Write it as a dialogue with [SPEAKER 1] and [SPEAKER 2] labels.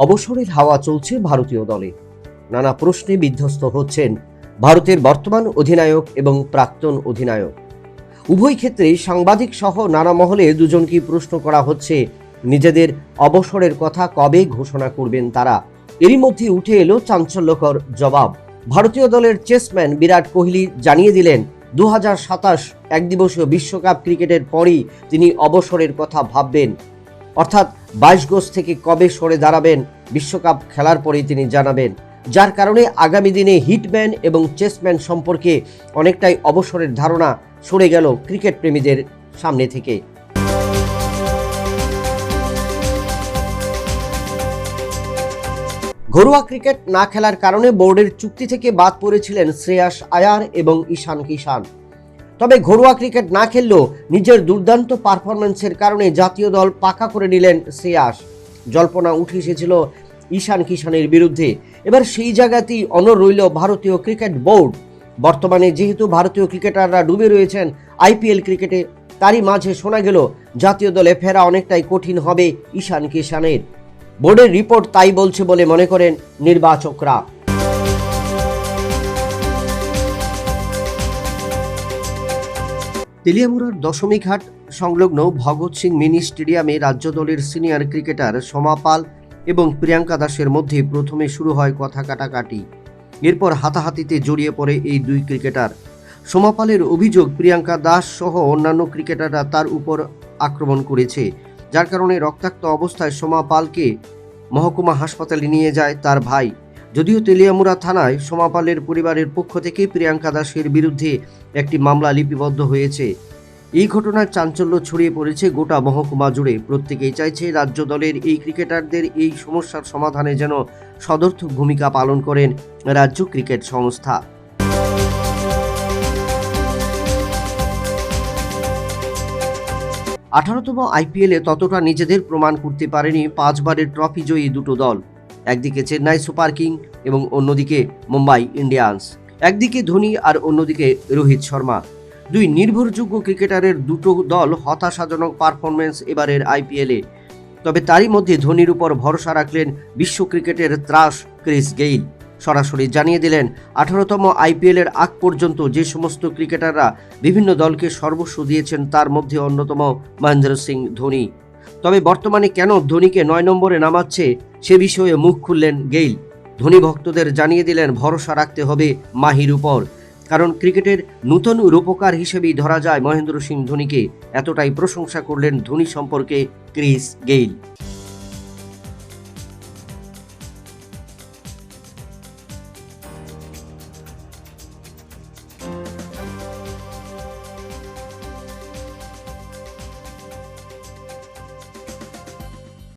[SPEAKER 1] অবসরের হাওয়া চলছে ভারতীয় দলে। নানা প্রশ্নে বিধ্বস্ত হচ্ছেন ভারতের বর্তমান অধিনায়ক এবং প্রাক্তন অধিনায়ক। উভয় ক্ষেত্রে সাংবাদিক সহ নানা মহলে দুজনকেই প্রশ্ন করা হচ্ছে, নিজেদের অবসরের কথা কবে ঘোষণা করবেন তারা? এরই মধ্যে উঠে এলো চাঞ্চল্যকর জবাব। ভারতীয় দলের চেসম্যান বিরাট কোহলি জানিয়ে দিলেন দু হাজার সাতাশ একদিবসীয় বিশ্বকাপ ক্রিকেটের পরই তিনি অবসরের কথা ভাববেন। অর্থাৎ বাইশ গোজ থেকে কবে সরে দাঁড়াবেন বিশ্বকাপ খেলার পরেই তিনি জানাবেন। যার কারণে আগামী দিনে হিটম্যান এবং চেসম্যান সম্পর্কে অনেকটাই অবসরের ধারণা সরে গেল ক্রিকেট প্রেমীদের সামনে থেকে। ঘরোয়া ক্রিকেট না খেলার কারণে বোর্ডের চুক্তি থেকে বাদ পড়েছিলেন শ্রেয়াস আয়ার এবং ঈশান কিষান তবে ঘরোয়া ক্রিকেট না খেললেও নিজের দুর্দান্ত পারফরমেন্সের কারণে জাতীয় দল পাকা করে নিলেন শ্রেয়াস। জল্পনা উঠে এসেছিল ঈশান কিষানের বিরুদ্ধে। এবার সেই জায়গাতেই অনর রইল ভারতীয় ক্রিকেট বোর্ড। বর্তমানে যেহেতু ভারতীয় ক্রিকেটাররা ডুবে রয়েছেন আইপিএল ক্রিকেটে, তারই মাঝে শোনা গেল, জাতীয় দলে ফেরা অনেকটাই কঠিন হবে ঈশান কিষানের বোর্ডের রিপোর্ট তাই বলছে বলে মনে করেন নির্বাচকরা। তেলিয়ামুড়ার দশমীঘাট সংলগ্ন ভগৎ সিং মিনি স্টেডিয়ামে রাজ্য দলের সিনিয়র ক্রিকেটার সোমা পাল এবং প্রিয়াঙ্কা দাসের মধ্যে প্রথমে শুরু হয় কথা কাটাকাটি। এরপর হাতাহাতিতে জড়িয়ে পড়ে এই দুই ক্রিকেটার। সোমা পালের অভিযোগ, প্রিয়াঙ্কা দাস সহ অন্যান্য ক্রিকেটাররা তার উপর আক্রমণ করেছে, যার কারণে রক্তাক্ত অবস্থায় সোমা পালকে মহকুমা হাসপাতালে নিয়ে যায় তার ভাই। যদিও তেলিয়ামুড়া থানায় সোমা পালের পরিবারের পক্ষ থেকে প্রিয়াঙ্কা দাসের বিরুদ্ধে একটি মামলা লিপিবদ্ধ হয়েছে। এই ঘটনার চাঞ্চল্য ছড়িয়ে পড়েছে গোটা মহকুমা জুড়ে। প্রত্যেকেই চাইছে রাজ্য দলের এই ক্রিকেটারদের এই সমস্যার সমাধানে যেন সদর্থক ভূমিকা পালন করেন রাজ্য ক্রিকেট সংস্থা। আঠারোতম আইপিএলে ততটা নিজেদের প্রমাণ করতে পারেনি পাঁচবারের ট্রফি জয়ী দুটো দল। একদিকে চেন্নাই সুপার কিং এবং অন্যদিকে মুম্বাই ইন্ডিয়ান্স। একদিকে ধোনি আর অন্যদিকে রোহিত শর্মা। দুই নির্ভরযোগ্য ক্রিকেটারের দুটো দল হতাশাজনক পারফরমেন্স এবারের আইপিএলে। তবে তারই মধ্যে ধোনির উপর ভরসা রাখলেন বিশ্ব ক্রিকেটের ত্রাস ক্রিস গেইল। সরাসরি জানিয়ে দিলেন, আঠারোতম আইপিএলের আগ পর্যন্ত যে সমস্ত ক্রিকেটাররা বিভিন্ন দলকে সর্বস্ব দিয়েছেন তার মধ্যে অন্যতম মহেন্দ্র সিং ধোনি। তবে বর্তমানে কেন ধোনিকে নয় নম্বরে নামাচ্ছে সে বিষয়ে মুখ খুললেন গেইল। ধোনি ভক্তদের জানিয়ে দিলেন, ভরসা রাখতে হবে মাহির উপর। কারণ ক্রিকেটের নূতন রূপকার হিসেবেই ধরা যায় মহেন্দ্র সিং ধোনিকে। এতটাই প্রশংসা করলেন ধোনি সম্পর্কে ক্রিস গেইল।